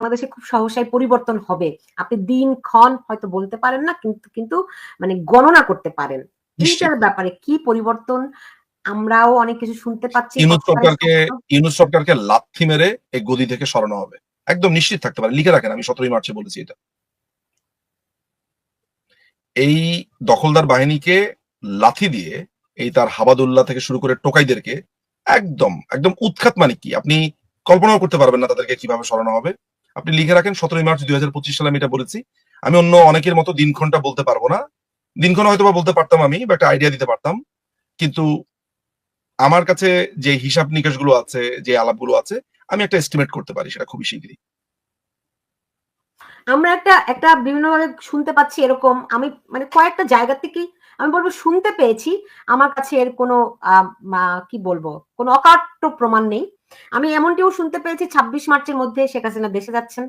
বাংলাদেশে খুব সহসাই পরিবর্তন হবে। আপনি দিন ক্ষণ হয়তো বলতে পারেন না কিন্তু কিন্তু মানে গণনা করতে পারেন। এইটার ব্যাপারে কি পরিবর্তন আমরাও অনেক কিছু শুনতে পাচ্ছি ইউনুস সরকারকে ইউনুস সরকারকে লাথি মেরে এই গদি থেকে সরানো হবে। একদম নিশ্চিত থাকতে পারে। লিখে রাখেন আমি সতেরোই মার্চে বলেছি এটা। এই দখলদার বাহিনীকে লাথি দিয়ে এই তার হাবাদুল্লাহ থেকে শুরু করে টোকাইদেরকে একদম একদম উৎখাত মানে কি? আপনি কল্পনাও করতে পারবেন না তাদেরকে কীভাবে সরানো হবে। আপনি লিখে রাখেন, সতেরোই মার্চ দুই হাজার পঁচিশ সালে আমি এটা বলেছি। আমি অন্য অনেকের মতো দিনক্ষণটা বলতে পারব না। দিনক্ষণ হয়তো বা বলতে পারতাম আমি বা একটা আইডিয়া দিতে পারতাম। কিন্তু আমার কাছে যে হিসাব নিকাশগুলো আছে, যে আলাপগুলো আছে, আমি একটা এস্টিমেট করতে পারি সেটা খুবই শীঘ্রই। আমরা একটা একটা বিভিন্নভাবে শুনতে পাচ্ছি এরকম। আমি মানে কয়েকটা জায়গা থেকেই আমি বলব শুনতে পেয়েছি। আমার কাছে এর কোনো কি বলব, কোনো অকাট্য প্রমাণ নেই। আমি এমনটিও শুনতে পেয়েছি ছাব্বিশ মার্চের মধ্যে শেখ হাসিনা দেশে যাচ্ছেন।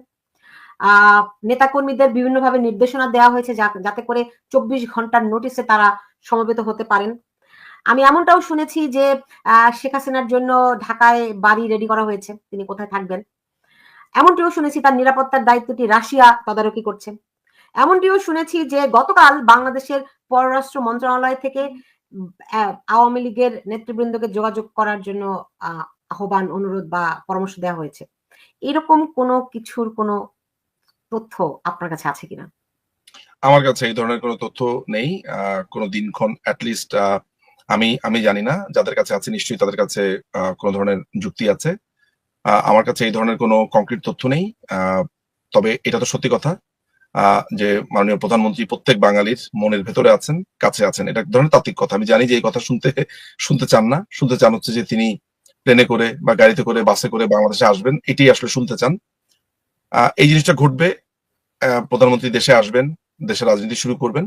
নেতাকর্মীদের বিভিন্নভাবে নির্দেশনা দেওয়া হয়েছে যাতে করে চব্বিশ ঘণ্টার নোটিশে তারা সমবেত হতে পারেন। আমি এমনটাও শুনেছি যে শেখ হাসিনার জন্য ঢাকায় বাড়ি রেডি করা হয়েছে। তিনি কোথায় থাকবেন? এমনটিও শুনেছি তার নিরাপত্তার দায়িত্বটি রাশিয়া তদারকি করছে। এমনটিও শুনেছি যে গতকাল বাংলাদেশের পররাষ্ট্র মন্ত্রণালয় থেকে আওয়ামী লীগের নেতৃবৃন্দকে যোগাযোগ করার জন্য আহ্বান, অনুরোধ বা পরামর্শ দেওয়া হয়েছে। এরকম কোনো কিছুর কোনো তথ্য আপনার কাছে আছে কিনা? আমার কাছে এই ধরনের কোনো তথ্য নেই। কোনো দিনক্ষণ অ্যাটলিস্ট আমি আমি জানি না। যাদের কাছে আছে নিশ্চয়ই তাদের কাছে কোনো ধরনের যুক্তি আছে। আমার কাছে এই ধরনের কোনো কংক্রিট তথ্য নেই। তবে এটা তো সত্যি কথা। যে মাননীয় প্রধানমন্ত্রী প্রত্যেক বাঙালির মনের ভেতরে আছেন, কাছে আছেন। এটা এক ধরনের তাত্ত্বিক কথা। আমি জানি যে এই কথা শুনতে শুনতে চান না। শুনতে চান হচ্ছে যে তিনি প্লেনে করে বা গাড়িতে করে, বাসে করে বাংলাদেশে আসবেন। এটাই আসলে শুনতে চান। এই জিনিসটা ঘটবে। প্রধানমন্ত্রী দেশে আসবেন, দেশের রাজনীতি শুরু করবেন।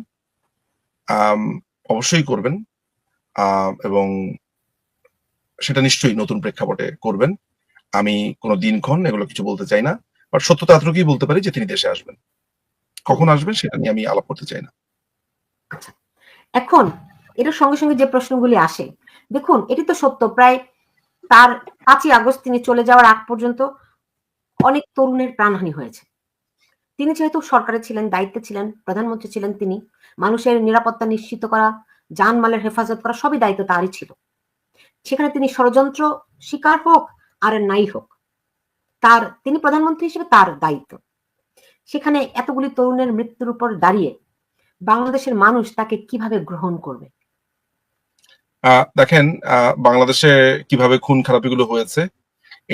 অবশ্যই করবেন। এবং সেটা নিশ্চয়ই নতুন প্রেক্ষাপটে করবেন। আমি কোনো দিনক্ষণ এগুলো কিছু বলতে চাই না। বাট সত্যতা এতটুকুই বলতে পারি যে তিনি দেশে আসবেন। কখন আসবেন সেটা নিয়ে আমি আলাপ করতে চাই না। আচ্ছা, এখন এটার সঙ্গে সঙ্গে যে প্রশ্নগুলি আসে দেখুন এটি তো সত্য প্রায় তার পাঁচই আগস্ট তিনি চলে যাওয়ার আগ পর্যন্ত অনেক তরুণের প্রাণহানি হয়েছে। তিনি যেহেতু সরকারে ছিলেন দায়িত্বে ছিলেন প্রধানমন্ত্রী ছিলেন তিনি মানুষের নিরাপত্তা নিশ্চিত করা জানমালের হেফাজত করা সবই দায়িত্ব তারই ছিল। সেখানে তিনি ষড়যন্ত্র শিকার হোক আর নাই হোক তার তিনি প্রধানমন্ত্রী হিসেবে তার দায়িত্ব। সেখানে এতগুলি তরুণের মৃত্যুর উপর দাঁড়িয়ে বাংলাদেশের মানুষ তাকে কীভাবে গ্রহণ করবে? দেখেন বাংলাদেশে কীভাবে খুন খারাপিগুলো হয়েছে,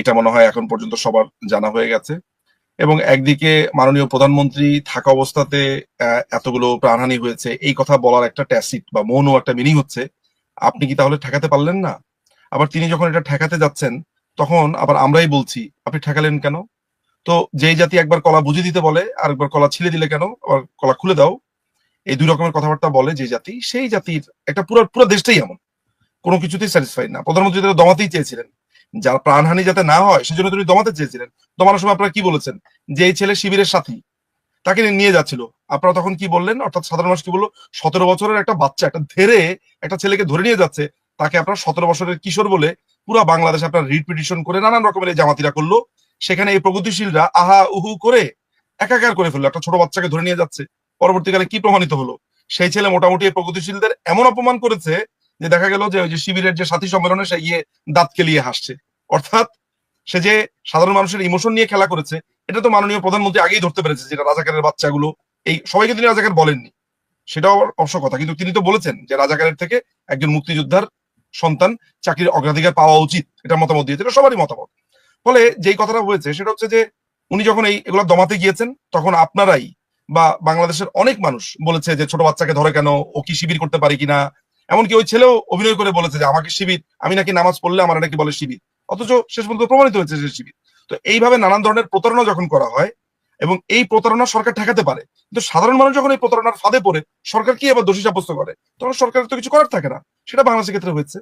এটা মনে হয় এখন পর্যন্ত সবার জানা হয়ে গেছে। এবং একদিকে মাননীয় প্রধানমন্ত্রী থাকা অবস্থাতে এতগুলো প্রাণহানি হয়েছে, এই কথা বলার একটা ট্যাসিট বা মৌনও একটা মিনিং হচ্ছে, আপনি কি তাহলে ঠেকাতে পারলেন না? আবার তিনি যখন এটা ঠেকাতে যাচ্ছেন, তখন আবার আমরাই বলছি, আপনি ঠেকালেন কেন? তো যেই জাতি একবার কলা বুঝে দিতে বলে আর একবার কলা ছিলে দিলে কেন? আবার কলা খুলে দাও। এই দুই রকমের কথাবার্তা বলে যে জাতি, সেই জাতির একটা পুরো পুরো দেশটাই এমন। কোনো কিছুতেই স্যাটিসফাইড না। প্রধানমন্ত্রী তারা দমাতেই চেয়েছিলেন। যার প্রাণহানি যাতে না হয়, সেজন্য তিনি দমাতে চেয়েছিলেন। দমানোর সময় আপনারা কি বলেছেন? যে এই ছেলে শিবিরের সাথী, তাকে নিয়ে যাচ্ছিল। আপনারা তখন কি বললেন? অর্থাৎ সাধারণ মানুষ কি বলল? সতেরো বছরের একটা বাচ্চা, একটা ধেরে একটা ছেলেকে ধরে নিয়ে যাচ্ছে, তাকে আপনার সতেরো বছরের কিশোর বলে পুরো বাংলাদেশে আপনার রিট পিটিশন করে নানান রকমের জামাতিরা করল। সেখানে এই প্রগতিশীলরা আহা উহু করে একাকার করে ফেলল। একটা ছোট বাচ্চাকে ধরে নিয়ে যাচ্ছে। পরবর্তীকালে কি প্রমাণিত হলো? সেই ছেলে মোটামুটি প্রগতিশীলদের এমন অপমান করেছে যে দেখা গেল যে ওই যে শিবিরের যে সাথী সম্মেলনে সে গিয়ে দাঁত কেলিয়ে হাসছে। অর্থাৎ সে যে সাধারণ মানুষের ইমোশন নিয়ে খেলা করেছে, এটা তো মাননীয় প্রধানমন্ত্রী আগেই ধরতে পেরেছে যেটা রাজাকারের বাচ্চাগুলো, এই সবাইকে তিনি রাজাকার বলেননি। সেটাও অবশ্য কথা। কিন্তু তিনি তো বলেছেন যে রাজাকারের থেকে একজন মুক্তিযোদ্ধার সন্তান চাকরির অগ্রাধিকার পাওয়া উচিত। এটা মতামত দিয়েছে। এটা সবারই মতামত। ফলে যেই কথাটা হয়েছে সেটা হচ্ছে যে উনি যখন এই এগুলো দমাতে গিয়েছেন, তখন আপনারাই বা বাংলাদেশের অনেক মানুষ বলেছে যে ছোট বাচ্চাকে ধরে কেন, ও কি শিবির করতে পারে কিনা। এমনকি ওই ছেলেও অভিনয় করে বলেছে যে আমাকে শিবির, আমি নাকি নামাজ পড়লে আমার নাকি বলে শিবির। অথচ শেষ পর্যন্ত প্রমাণিত হয়েছে যে শিবির। তো এইভাবে নানান ধরনের প্রতারণা যখন করা হয় এবং এই প্রতারণা সরকার ঠেকাতে পারে, কিন্তু সাধারণ মানুষ যখন এই প্রতারণার ফাঁদে পড়ে, সরকার কি আবার দোষী সাব্যস্ত করে? তখন সরকারের তো কিছু করার থাকে না। সেটা বাংলাদেশের ক্ষেত্রে হয়েছে।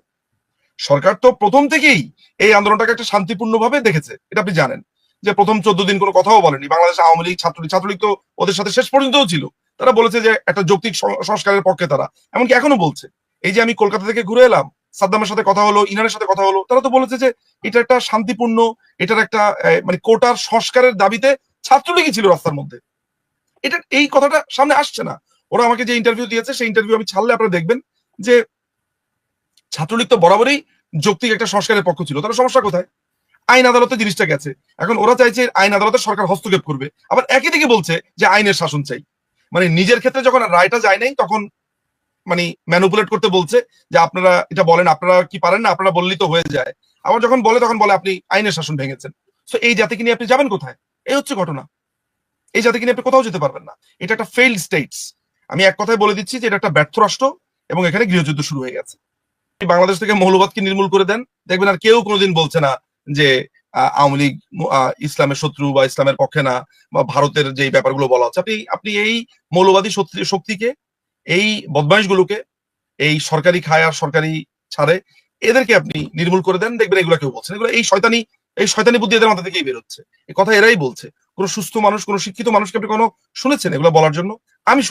সরকার তো প্রথম থেকেই এই আন্দোলনটাকে একটা শান্তিপূর্ণভাবে দেখেছে, এটা আপনি জানেন। যে প্রথম চোদ্দ দিন কোনো কথাও বলেনি বাংলাদেশ আওয়ামী লীগ, ছাত্রলীগ ছাত্রলীগ তো ওদের সাথে শেষ পর্যন্তও ছিল। তারা বলেছে যে একটা যৌক্তিক সংস্কারের পক্ষে তারা। এমনকি এখনও বলছে, এই যে আমি কলকাতা থেকে ঘুরে এলাম, সাদ্দামের সাথে কথা হলো ইনানের সাথে কথা হলো, তারা তো বলেছে যে এটা একটা শান্তিপূর্ণ, এটার একটা মানে কোটার সংস্কারের দাবিতে ছাত্রলীগই ছিল রাস্তার মধ্যে। এটা, এই কথাটা সামনে আসছে না। ওরা আমাকে যে ইন্টারভিউ দিয়েছে, সেই ইন্টারভিউ আমি ছাড়লে আপনারা দেখবেন যে ছাত্রলীগ তো বরাবরই যৌক্তিক একটা সংস্কারের পক্ষ ছিল। তাহলে সমস্যা কোথায়? আইন আদালতে জিনিসটা গেছে। এখন ওরা চাইছে আইন আদালতে সরকার হস্তক্ষেপ করবে। আবার একই দিকে বলছে যে আইনের শাসন চাই। মানে নিজের ক্ষেত্রে যখন রায়টা যায় নাই, তখন মানে ম্যানুপুলেট করতে বলছে যে আপনারা এটা বলেন, আপনারা কি পারেন না, আপনারা বললেই তো হয়ে যায়। আবার যখন বলে, তখন বলে আপনি আইনের শাসন ভেঙেছেন। তো এই জাতিকে নিয়ে আপনি যাবেন কোথায়? এই হচ্ছে ঘটনা। এই জাতিকে নিয়ে আপনি কোথাও যেতে পারবেন না। এটা একটা ফেইল্ড স্টেটস আমি এক কথায় বলে দিচ্ছি যে এটা একটা ব্যর্থ রাষ্ট্র এবং এখানে গৃহযুদ্ধ শুরু হয়ে গেছে। বাংলাদেশ থেকে মৌলবাদকে নির্মূল করে দেন, দেখবেন আর কেউ কোনোদিন বলছে না যে আওয়ামী লীগ ইসলামের শত্রু বা ইসলামের পক্ষে না বা ভারতের যে ব্যাপারগুলো বলা হচ্ছে। আপনি আপনি এই মৌলবাদী শক্তি- শক্তিকে, এই বদমাইশগুলোকে, এই সরকারি খায় আর সরকারি ছাড়ে, এদেরকে আপনি নির্মূল করে দেন। দেখবেন এগুলো কেউ বলছেন এগুলো এই শয়তানি এই শয়তানি বুদ্ধি এদের মাথা থেকেই বেরোচ্ছে। এই কথা এরাই বলছে। কোনো সুস্থ মানুষ, কোনো শিক্ষিত মানুষকে আপনি কোনো শুনেছেন এগুলো বলার জন্য? আমি